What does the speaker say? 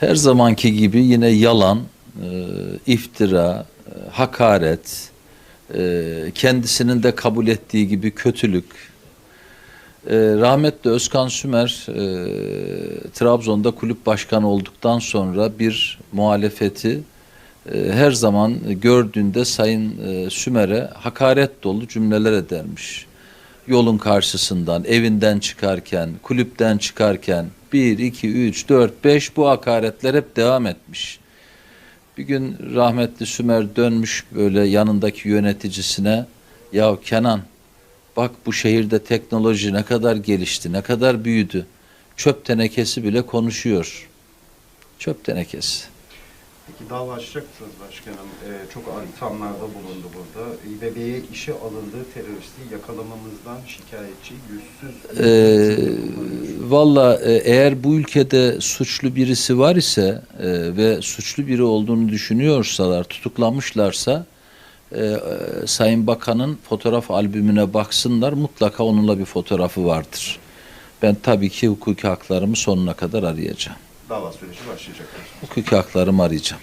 Her zamanki gibi yine yalan, e, iftira, e, hakaret, e, kendisinin de kabul ettiği gibi kötülük. E, rahmetli Özkan Sümer e, Trabzon'da kulüp başkanı olduktan sonra bir muhalefeti e, her zaman gördüğünde Sayın e, Sümer'e hakaret dolu cümleler edermiş. Yolun karşısından, evinden çıkarken, kulüpten çıkarken 1, 2, 3, 4, 5 bu hakaretler hep devam etmiş. Bir gün rahmetli Sümer dönmüş böyle yanındaki yöneticisine ya Kenan bak bu şehirde teknoloji ne kadar gelişti, ne kadar büyüdü. Çöp tenekesi bile konuşuyor. Çöp tenekesi. Peki dava açacaksınız başkanım. Ee, çok ithamlarda bulundu burada. İBB'ye işe alındığı teröristi yakalamamızdan şikayetçi, yüzsüz... Ee, Valla e, eğer bu ülkede suçlu birisi var ise e, ve suçlu biri olduğunu düşünüyorsalar, tutuklanmışlarsa e, e, Sayın Bakan'ın fotoğraf albümüne baksınlar mutlaka onunla bir fotoğrafı vardır. Ben tabii ki hukuki haklarımı sonuna kadar arayacağım. Dava süreci başlayacak. Hukuki haklarımı arayacağım.